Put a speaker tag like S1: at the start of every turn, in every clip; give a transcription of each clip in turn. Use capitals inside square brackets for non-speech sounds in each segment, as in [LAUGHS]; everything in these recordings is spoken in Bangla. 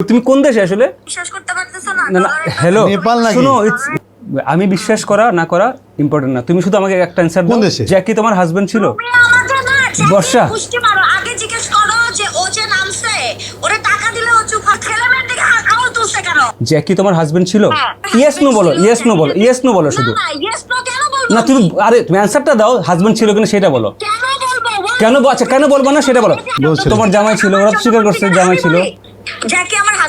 S1: তুমি কোন দেশে আসলে?
S2: বিশ্বাস করতে পারতেছো না
S1: না হ্যালো
S3: নেপাল নাকি?
S1: শুনো আমি বিশ্বাস করা না করা ইম্পর্টেন্ট না। তুমি শুধু আমাকে একটা অ্যান্সার
S3: কোন
S1: দাও
S3: দেশে?
S1: জ্যাকি তোমার হাজবেন্ড ছিল? বর্ষা।
S2: পুষ্টি মারো। আগে জিজ্ঞেস করো যে ও যে নামছে ওরে টাকা দিলে ও চুপ হয়। ছেলে মেয়ের দিকে আঙুল তুলছে কেন?
S1: জ্যাকি তোমার হাজবেন্ড ছিল?
S2: হ্যাঁ,
S1: ইয়েস নো বলো ইয়েস নো বলো। ইয়েস নো বলো শুধু।
S2: না ইয়েস নো কেন বলব
S1: না তুমি আরে তুমি অ্যান্সারটা দাও হাজবেন্ড ছিল কিনা সেটা বলো।
S2: কেন বলব?
S1: কেন আচ্ছা কেন বলব না সেটা বলো। তোমার জামাই ছিল ওরা স্বীকার করছে জামাই ছিল।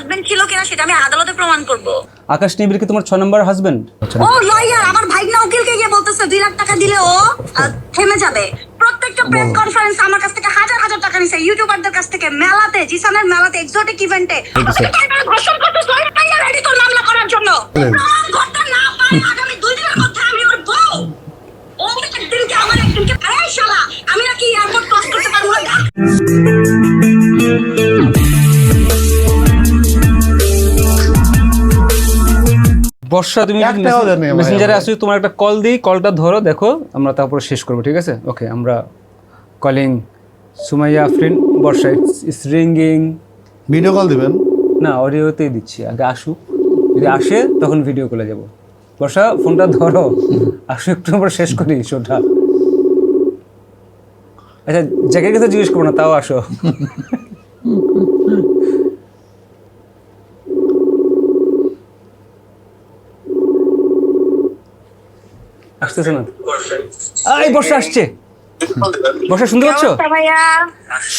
S2: হাজবেন্ড ছিল কিনা সেটা আমি আদালতে প্রমাণ করব।
S1: আকাশ নিবির কি তোমার 6 নম্বর হাজবেন্ড
S2: ও লয়ার আমার ভাই না উকিলকে গিয়ে বলতেছে 2 লাখ টাকা দিলে ও থেমে যাবে। প্রত্যেকটা প্রেস কনফারেন্স আমার কাছ থেকে হাজার হাজার টাকা নিছে ইউটিউবারদের কাছ থেকে মেলাতে জিসানের মেলাতে এক্সোটিক ইভেন্টে ঘোষণা করতে টাকা রেডি তো মামলা করার জন্য। প্রমাণ করতে না পারে আগামী
S1: বর্ষা তুমি মেসেঞ্জারে আসো তোমার একটা কল দিই কলটা ধরো দেখো আমরা তারপরে শেষ করব ঠিক আছে? ওকে আমরা calling Sumaiya Afrin Barsha it's ringing
S3: video call দিবেন?
S1: না অডিওতেই দিচ্ছি আগে আসুক। যদি আসে তখন ভিডিও কলে যাব। বর্ষা ফোনটা ধরো। আসো একটু আমরা শেষ করি শোটা আচ্ছা জ্যাকের কাছে জিজ্ঞেস করব না তাও আসো। আসতেছে না? এই বর্ষা আসছে। বর্ষা শুনতে পাচ্ছ?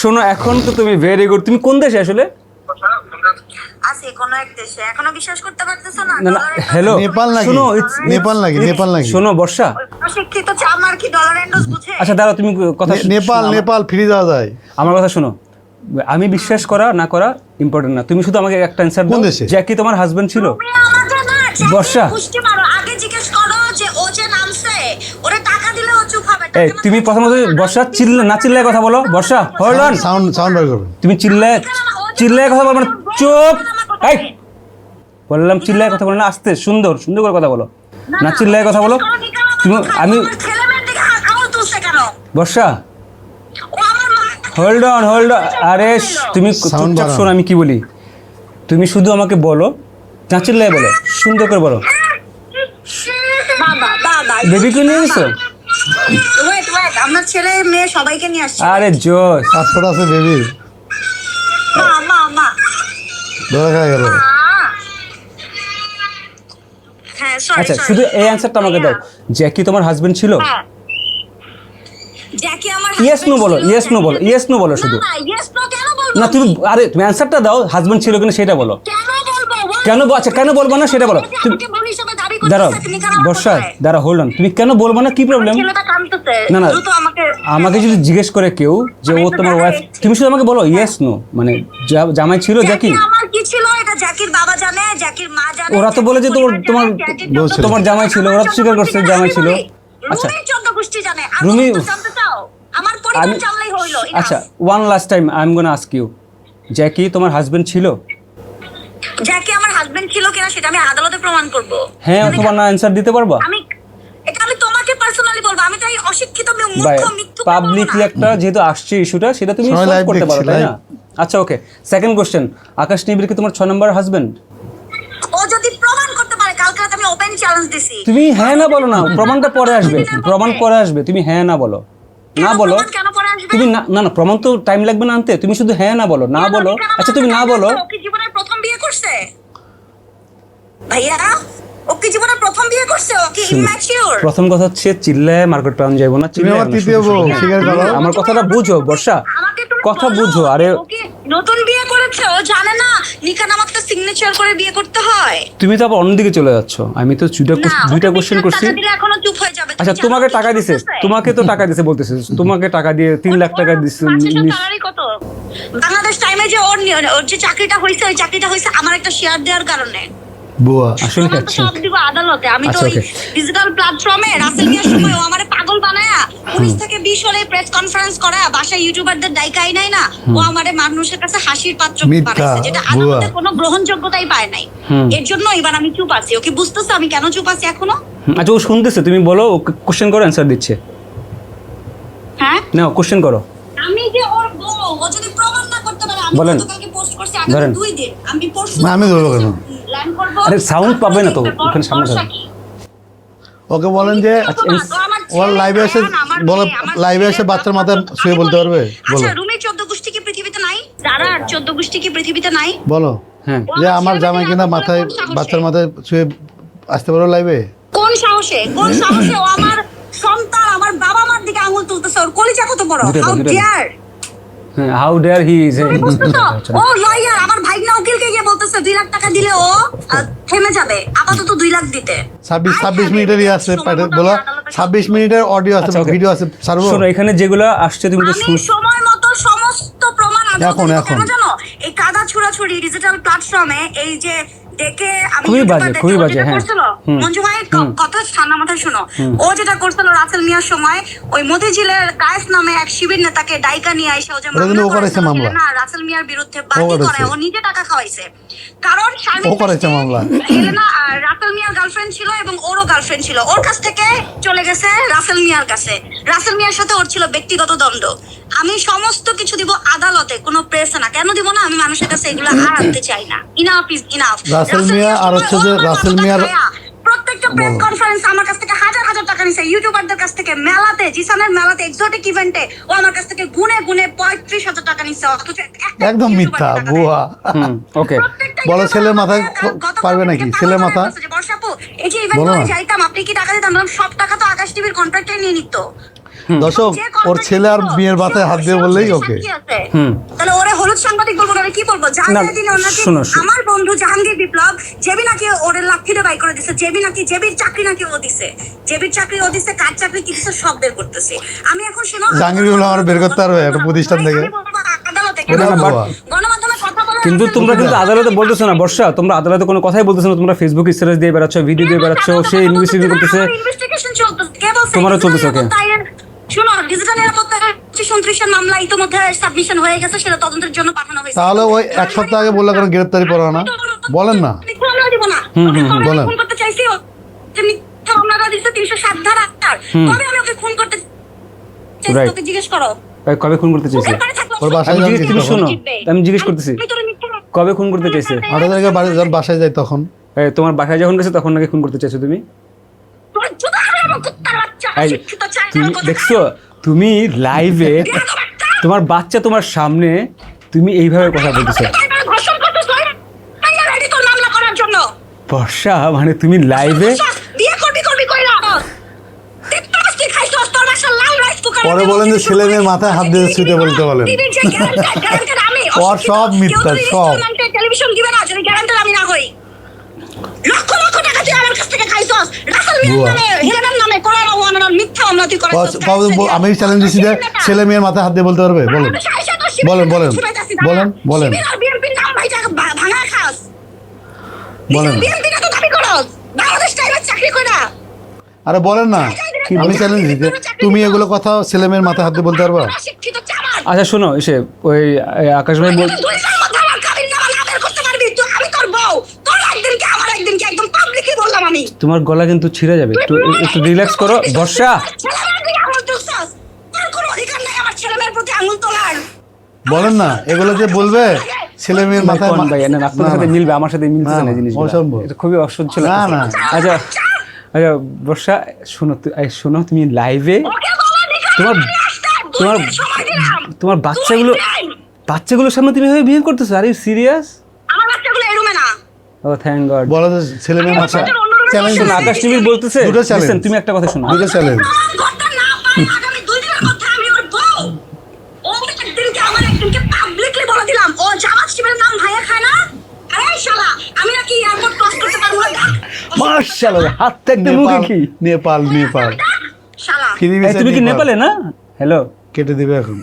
S1: শোনো এখন তো তুমি ভেরি গুড তুমি কোন দেশে আসলে?
S2: আছে কোন এক দেশে। এখনও বিশ্বাস করতে পারতেছো না?
S1: না না
S2: ডলারের
S1: হ্যালো
S3: নেপাল নাকি?
S1: শোনো
S3: নেপাল নাকি? নেপাল নাকি?
S1: শোনো বর্ষা।
S2: অশিক্ষিত চামার কি ডলার এন্ডোস বুঝে?
S1: আচ্ছা দাঁড়াও তুমি কথা
S3: নেপাল নেপাল ফ্রি যাওয়া যায়।
S1: আমার কথা শোনো। আমি বিশ্বাস করা না করা ইম্পর্টেন্ট না। তুমি শুধু আমাকে একটা অ্যান্সার দাও? জ্যাকি তোমার হাজবেন্ড ছিল। বর্ষা।
S2: ওরে টাকা দিলে ও চুপ হবে
S1: এই তুমি প্রথমত বর্ষা চিল্লা না চিল্লায় কথা বলো। Barsha hold on
S3: sound sound বের করবেন
S1: তুমি চিল্লায় চিল্লায় কথা বলব না চুপ। এই বললাম চিল্লায় কথা বলো না আস্তে সুন্দর সুন্দর করে কথা বলো। না চিল্লায় কথা বলো। তুমি আমি বর্ষা। হোল্ড অন হোল্ড আরে তুমি চুপচাপ। শোনো আমি কি বলি? তুমি শুধু আমাকে বলো না চিল্লায় বলো সুন্দর করে বলো।
S2: বাবা
S1: নিয়ে
S2: ওয়েট ওয়েট আমার ছেলে মেয়ে সবাইকে নিয়ে আসছে।
S1: আরে জোস
S3: পাসপোর্ট আছে বেবি
S2: মা মা মা।
S3: ধরে খাওয়া গেল।
S2: মা। হ্যাঁ
S1: আচ্ছা শুধু এই অ্যান্সারটা আমাকে দাও। জ্যাকি তোমার হাজবেন্ড ছিল?
S2: হ্যাঁ। জ্যাকি আমার
S1: ইয়েস নো বলো ইয়েস নো বলো ইয়েস নো বলো শুধু।
S2: না,
S1: তুমি আরে তুমি অ্যান্সারটা দাও হাজবেন্ড ছিল কিনা সেটা বলো।
S2: কেন বলব?
S1: আচ্ছা কেন বলব না সেটা বলো। তুমি দাঁড়াও
S2: তুমি কেন
S1: বর্ষা দাঁড়া হোল্ড অন তুমি কেন বলব না কি প্রবলেম না, না।
S2: আমাকে
S1: যদি জিজ্ঞেস করে কেউ যে ও তোমার ওয়াইফ তুমি শুধু আমাকে বলো ইয়েস নো মানে জামাই ছিল জ্যাকি ওরা তো বলে যে তোমার তোমার। তোমার জামাই ছিল, ওরা তো স্বীকার করছে জামাই ছিল। আচ্ছা। রুমি-। আচ্ছা one last time I am gonna ask you Jackie তোমার হাজবেন্ড ছিল
S2: জ্যাকি হাজবেন্ড ছিল কিনা সেটা আমি আদালতে প্রমাণ করব।
S1: হ্যাঁ অথবা না অ্যান্সার দিতে পারবা?
S2: আমি এটা আমি তোমাকে পার্সোনালি বলব। আমি তো এই অশিক্ষিত
S1: বাই
S2: মূর্খ মিথ্যুক
S1: পাবলিকলি একটা যেহেতু আসছে ইস্যুটা সেটা তুমি সলভ করতে পারো তাই না? আচ্ছা ওকে সেকেন্ড কোশ্চেন আকাশ নিবির কি তোমার ছয় নম্বর হাজবেন্ড
S2: ও যদি প্রমাণ করতে পারে কালকে রাতে আমি ওপেন চ্যালেঞ্জ দিছি।
S1: তুমি হ্যাঁ না বলো না প্রমাণটা পরে আসবে প্রমাণ পরে আসবে তুমি হ্যাঁ না বলো। না বলো
S2: প্রমাণ কেন পরে আসবে?
S1: তুমি না না না প্রমাণ তো টাইম লাগবে না আনতে তুমি শুধু হ্যাঁ না বলো না বলো। আচ্ছা তুমি না বলো।
S2: ও কি জীবনের প্রথম বিয়ে করছে? ভাইয়া ও কি জীবনের প্রথম বিয়ে করছে? কি ইম্যাচিউর
S1: প্রথম কথা হচ্ছে চিল্লায় মার্কেট যাব না চিল্লায়
S3: আমার তৃতীয় বউ,
S1: শুধু-
S3: স্বীকার করো।
S1: আমার কথাটা বুঝো বর্ষা।
S2: তুমি
S1: কথা বুঝো আরে
S2: নতুন বিয়ে করেছে? ও জানে না। নিকা নামাকটা সিগনেচার করে বিয়ে করতে হয়।
S1: তুমি তো আবার অন্যদিকে চলে যাচ্ছ। আমি তো দুইটা দুইটা কোশ্চেন করছি।
S2: এখনও চুপ হয়ে যাবে।
S1: আচ্ছা তোমাকে টাকা দিছে। তোমাকে তো টাকা দিছে বলতেছে। তোমাকে টাকা দিয়ে তিন লাখ টাকা দিছে।
S2: কত? বাংলাদেশ টাইমে যে ওর যে চাকরিটা হয়েছে ওই চাকরিটা হয়েছে আমার একটা শেয়ার দেওয়ার কারণে।
S3: বুয়া।
S1: আসলে আচ্ছা
S2: সব দিব আদালতে। আমি তো
S1: আচ্ছা,
S2: ওই ডিজিটাল প্ল্যাটফর্মে রাসেল মিয়ার [COUGHS] সময় ও আমারে পাগল বানায়া উনিশ থেকে বিশ হলে প্রেস কনফারেন্স করা বাসায় ইউটিউবারদের দায়িকাই নাই না? ও আমারে মানুষের কাছে হাসির পাত্র বানাইছে যেটা আদালতে কোনো গ্রহণযোগ্যতাই পায় নাই। এর জন্য এবার আমি চুপ আছি। ওকে বুঝতেছো আমি কেন চুপ আছি এখনও?
S1: আচ্ছা ও শুনতেছে। তুমি বলো ও কোশ্চেন করো অ্যান্সার দিচ্ছে।
S2: হ্যাঁ?
S1: না কোশ্চেন করো।
S2: আমি যে ওর বউ ও যদি প্রমাণ না করতে পারে আমি
S1: বলেন।
S2: গতকালকে পোস্ট করছি আগামী দুই দিন। আমি পরশু
S3: আমি ধরবো কেন?
S1: আরে sound পাবে না তো, ওখানে সামনে।
S2: কি?
S3: ওকে বলেন যে
S1: আচ্ছা,
S2: আমার
S3: ওর লাইভে এসে বলো লাইভে এসে বাচ্চার মাথায় শুয়ে বলতে পারবে? বলো।
S2: আচ্ছা রুমের চোদ্দ গোষ্ঠী কি পৃথিবীতে নাই? দাঁড়ার চোদ্দ গোষ্ঠী কি পৃথিবীতে নাই?
S3: বলো।
S1: হ্যাঁ।
S3: যে আমার জামাই কিনা মাথায় বাচ্চার মাথায় শুয়ে আসতে পারো লাইভে
S2: কোন সাহসে? কোন সাহসে? ও আমার সন্তান আমার বাবা মার দিকে আঙুল তুলতেছে ওর কলিজা কত বড়? হাউ ডিয়ার
S1: হ্যাঁ হাউ ডেয়ার হি ইজ
S2: ও লয়ার আমার ভাইনা উকিলকে গিয়ে বলতেছে দুই লাখ টাকা দিলে ও থেমে যাবে। আপাতত দুই লাখ দিতে।
S3: ছাব্বিশ ছাব্বিশ মিনিটেরই আছে বলো। ছাব্বিশ মিনিটের অডিও আছে
S1: আচ্ছা,
S3: ভিডিও আছে ছাড়বো
S1: শোনো এখানে যেগুলো আসছে তুমি তো
S2: সময় মতো সমস্ত প্রমাণ
S3: এখন, এখন।
S2: জানো? এই কাদা ছুড়াছুড়ি ডিজিটাল প্ল্যাটফর্মে এই যে আমি
S1: খুবই বাজে, খুবই বাজে, হ্যাঁ।
S2: মঞ্জু ভাই কথা ঠান্ডা মাথায় শোনো। ও যেটা করছিল রাসেল মিয়ার সময় ওই মতিঝিলের কায়েস নামে এক শিবির নেতাকে ডাইকা নিয়ে আইসা ও যে মামলা
S3: করেছে
S2: করেছিল,
S3: মামলা।
S2: না রাসেল মিয়ার বিরুদ্ধে
S3: করেছে।
S2: করে ও নিজে টাকা খাওয়াইছে। কারণ
S3: ও করেছে মামলা।
S2: হেলেনা রাসেল মিয়ার গার্লফ্রেন্ড ছিল এবং ওরও গার্লফ্রেন্ড ছিল। ওর কাছ থেকে চলে গেছে রাসেল মিয়ার কাছে। রাসেল মিয়ার সাথে ওর ছিল ব্যক্তিগত দ্বন্দ্ব। আমি সমস্ত কিছু দিব আদালতে কোনো প্রেসে না। কেন দিব না? আমি মানুষের কাছে এগুলো আর আনতে চাই না। Enough is enough
S3: Russell Miah আর হচ্ছে যে রাসেল মিয়ার-
S2: প্রত্যেকটা প্রেস কনফারেন্স আমার কাছ থেকে হাজার হাজার টাকা নিছে ইউটিউবারদের কাছ থেকে মেলাতে জিসানের মেলাতে এক্সোটিক ইভেন্টে ও আমার কাছ থেকে গুনে গুনে পঁয়ত্রিশ হাজার টাকা নিছে অথচ
S3: একদম মিথ্যা
S1: ওকে
S3: বলো
S2: YouTuber
S3: ছেলের মাথায় পারবে নাকি? ছেলের মাথা?
S2: গেছে যে, বর্ষা আপু, এই যে। যাইতাম, আপনি কি টাকা দিতাম? সব টাকা তো আকাশ টিভির কন্ট্রাক্টে নিয়ে নিত
S3: দর্শক ওর ছেলে আর বিয়ের মাথায় হাত দিয়ে বললেই ওকে
S1: হুম।
S2: তাহলে ওরে হলুদ সাংবাদিক বলব না, কি বলব? জাহাঙ্গীর ওনাকে। আমার বন্ধু জাহাঙ্গীর বিপ্লব জেবি নাকি ওরে বাই করে দিছে জেবি নাকি জেবির চাকরি নাকি ও দিছে জেবির চাকরি ও দিছে কার চাকরি কি দিছে সব বের করতেছে। আমি এখন শোনো
S3: জাহাঙ্গীর আমার বের করতে পারবে একটা প্রতিষ্ঠান থেকে?
S2: গণমাধ্যমে কথা
S1: কিন্তু তোমরা কিন্তু আদালতে বলতেছো না বর্ষা তোমরা আদালতে কোনো কথাই বলতেছো না তোমরা ফেসবুক স্ট্যাটাস দিয়ে বেড়াচ্ছ ভিডিও দিয়ে বেড়াচ্ছ সে ইনভেস্টিগেশন করতেছে।
S2: চলতেছে
S1: তোমারও চলতেছে, okay.
S2: মামলা ইতিমধ্যে সাবমিশন হয়ে গেছে সেটা তদন্তের জন্য পাঠানো হয়েছে।
S3: তাহলে ওই এক সপ্তাহ আগে বললে কেন গ্রেপ্তারি পড়া না? বলেন না।
S2: মিথ্যা মামলা দিব না।
S1: হুম, হুম,
S2: আমি
S3: বলেন।
S2: খুন করতে চাইছি? যে মিথ্যা মামলাটা দিচ্ছে তিনশো সাত ধারা। আটটার। কবে আমি ওকে খুন করতে চাইছি? তোকে জিজ্ঞেস করো।
S1: কবে খুন করতে চাইছে?
S3: ওর বাসায়
S1: জিজ্ঞেস? শোনো আমি জিজ্ঞেস করতেছি। কবে খুন করতে চাইছে?
S3: আঠারো তারিখে বাড়ি যখন বাসায় যাই তখন।
S1: এই, তোমার বাসায় যখন গেছে তখন নাকি খুন করতে চাইছো তুমি? দেখছ তুমি লাইভে [LAUGHS] তোমার বাচ্চা তোমার সামনে তুমি এইভাবে কথা বলতেছো
S2: জন্য।
S1: বর্ষা মানে তুমি লাইভে
S3: পরে বলেন যে ছেলে মেয়ের মাথায় হাত দিয়ে ছুটে বলতে বলেন [LAUGHS] ওর সব মিথ্যা, সব।
S2: টেলিভিশন দিবে না, যদি guarantor আমি না হই। লক্ষ লক্ষ টাকা তুই আমার কাছ থেকে খাইছস। রাসেল মিয়ার
S3: বুয়া।
S2: নামে, হেলেনার নামে, কোরআন ও আনার মিথ্যা মামলা তুই করেছস।
S3: কস- কবে বল- আমি চ্যালেঞ্জ দিচ্ছি যে ছেলে মেয়ের মাথায় হাত দিয়ে বলতে পারবে বলেন। বলেন, বলেন, বলেন, বলেন। বলেন। আরে বলেন না আমি চ্যালেঞ্জ যে তুমি এগুলো কথা ছেলে মেয়ের মাথায় হাত দিয়ে বলতে পারবা?
S1: আচ্ছা শোনো এসে ওই আকাশ ভাই বল। তোমার গলা কিন্তু ছিঁড়ে যাবে একটু একটু রিল্যাক্স করো বর্ষা
S2: ছেলেমেয়ের দিকে আঙুল তুলছস। তোর কোনো আমার ছেলেমেয়ের প্রতি আঙুল তোলার।
S3: বলেন না এগুলো যে বলবে ছেলে মেয়ের মাথায়
S1: ভাই না আপনার সাথে মিলবে আমার সাথে মিলতেছে
S3: না,
S1: জিনিস
S3: অসম্ভব।
S1: এটা খুবই অসহ্য
S3: না, না।
S1: আচ্ছা আচ্ছা বর্ষা শোনো তু- এই, শোনো তুমি লাইভে তোমার- তোমার
S2: দিন সময় দিলাম।
S1: তোমার বাচ্চাগুলো বাচ্চাগুলোর সামনে তুমি এভাবে বিহেভ করতেছো? আর ইউ সিরিয়াস
S2: আমার বাচ্চাগুলো এই রুমে না।
S1: ও থ্যাংক গড
S3: বলো যে ছেলে মেয়ের মাথায় চ্যালেঞ্জ
S1: আকাশ টিভি বলতেছে?
S3: দুটো
S1: listen, তুমি একটা কথা শোনো।
S3: দুটো চ্যালেঞ্জ
S2: প্রমাণ করতে না পারি আগামী দুই দিনের মধ্যে আমি ওর বউ ও একদিনকে আমার একদিনকে পাবলিকলি বলে দিলাম ও জামাত শিবিরের নাম ভাইয়া খায় না আরে শালা আমি নাকি এয়ারপোর্ট ক্রস করতে পারব না ডাক।
S1: মার্শাল্লাহ হাত থেকে মুখে কি?
S3: নেপাল নেপাল।
S2: ডাক, শালা
S1: তুমি কি নেপালে না? হ্যালো।
S3: কেটে দিবে এখন।